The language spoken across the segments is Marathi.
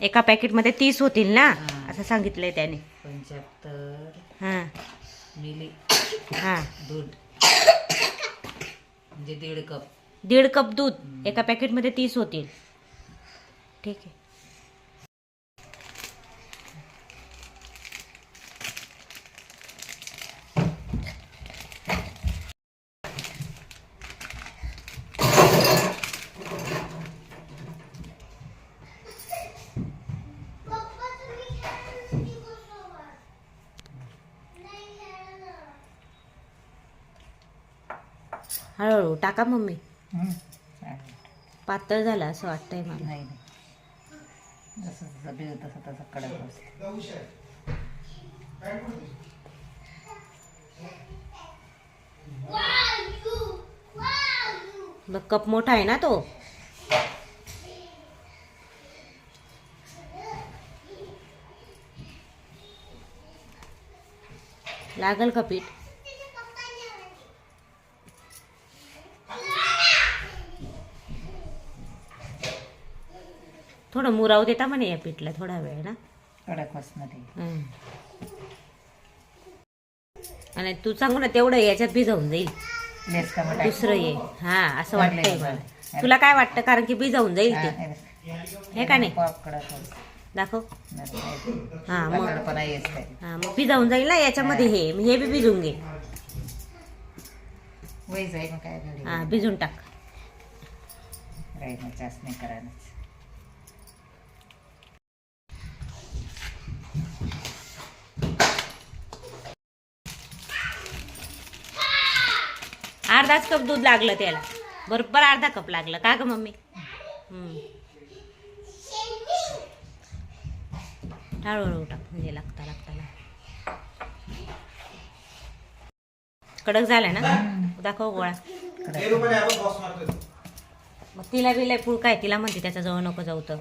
एका पॅकेटमध्ये तीस होतील ना? हा. असं सांगितलंय त्याने. पंच्याहत्तर हां. मिली हां. दूध. म्हणजे दीड कप. दीड कप दूध एका पॅकेटमध्ये तीस होतील. ठीक आहे. हळूहळू टाका मम्मी. पातळ झालं असं वाटतंय मला. नाही नाही. जसं जसं भिजू तसं तसं कडक बसतं बघ कप मोठा आहे ना तो. लागल का पीठ? थोडं मुराव देता म्हणे या पीठला थोडा वेळ ना कडक. आणि तू सांगू ना तेवढं याच्यात भिजवून जाईल. लेस का मग दुसरं ये. हा असं वाटतंय चांगलं मला. आहे. तुला काय वाटतं? कारण की भिजवून जाईल ते. हे का नाही? पॉप कडक होतं. दाखव. नाही, हा मग. पातळपणा येत नाही. हा मग भिजावून जाईल ना याच्यामध्ये हे. हे. बी भिजून घे. वय जाईल मग काय घडी हा भिजून टाक. राहील चाचणी करायलाच अर्धाच कप दूध लागलं त्याला. बरोबर अर्धा कप लागलं. का ग मम्मी? हळूहळू टाक म्हणजे लागता लागता कडक झालाय ना? दाखव गोळा. मग तिला बिलाय पूळ काय? तिला म्हणते त्याच्याजवळ नको जाऊ तर.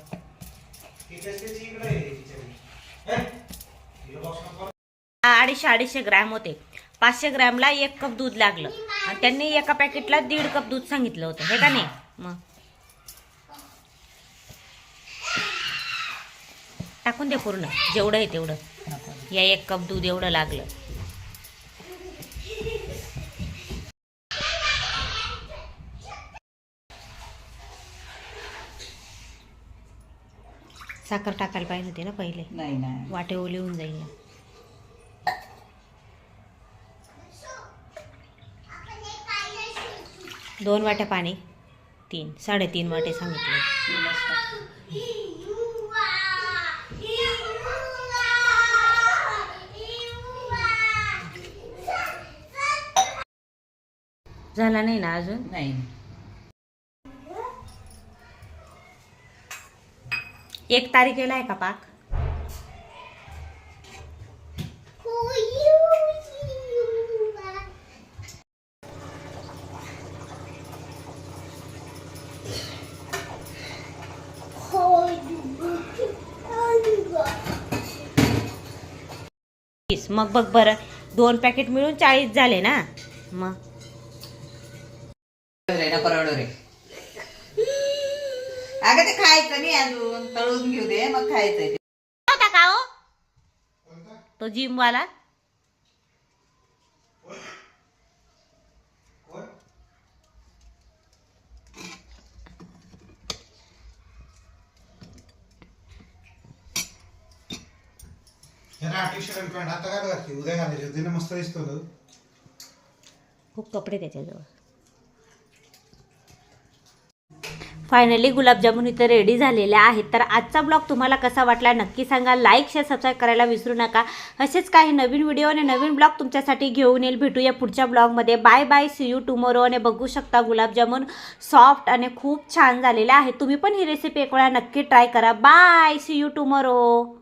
अडीचशे अडीचशे ग्रॅम होते. पाचशे ग्रॅमला एक कप दूध लागलं. आणि त्यांनी एका पॅकेटला दीड कप दूध सांगितलं होतं. हे का नाही? मग. टाकून दे पूर्ण. जेवढं आहे तेवढं. या एक कप दूध एवढं लागलं. साखर टाकायला पाहिजे होती ना पहिले? नाही वाटे ओले होऊन जाईल. दोन वाट्या पाणी तीन साडेतीन वाटे सांगितलं. झाला नाही ना अजून? नाही. एक तारखेला आहे का पाक? तीस. मग बघ बरं दोन पॅकेट मिळून चाळीस झाले ना मग रे अगं ते खायचं नाही अजून तळून घेऊ दे मग खायचंय ते. होता का हो तो जिम ह्याला आता काय उद्या मस्त दिसतो तो खूप कपडे त्याच्याजवळ. फायनली गुलाबजामुन इथं रेडी झालेले आहेत. तर आजचा ब्लॉग तुम्हाला कसा वाटला नक्की सांगा. लाईक शेअर सबस्क्राईब करायला विसरू नका. असेच काही नवीन व्हिडिओ आणि नवीन ब्लॉग तुमच्यासाठी घेऊन येईल. भेटूया पुढच्या ब्लॉगमध्ये bye bye see you tomorrow आणि बघू शकता गुलाबजामुन सॉफ्ट आणि खूप छान झालेले आहेत. तुम्ही पण ही रेसिपी एक वेळा नक्की ट्राय करा. Bye see you tomorrow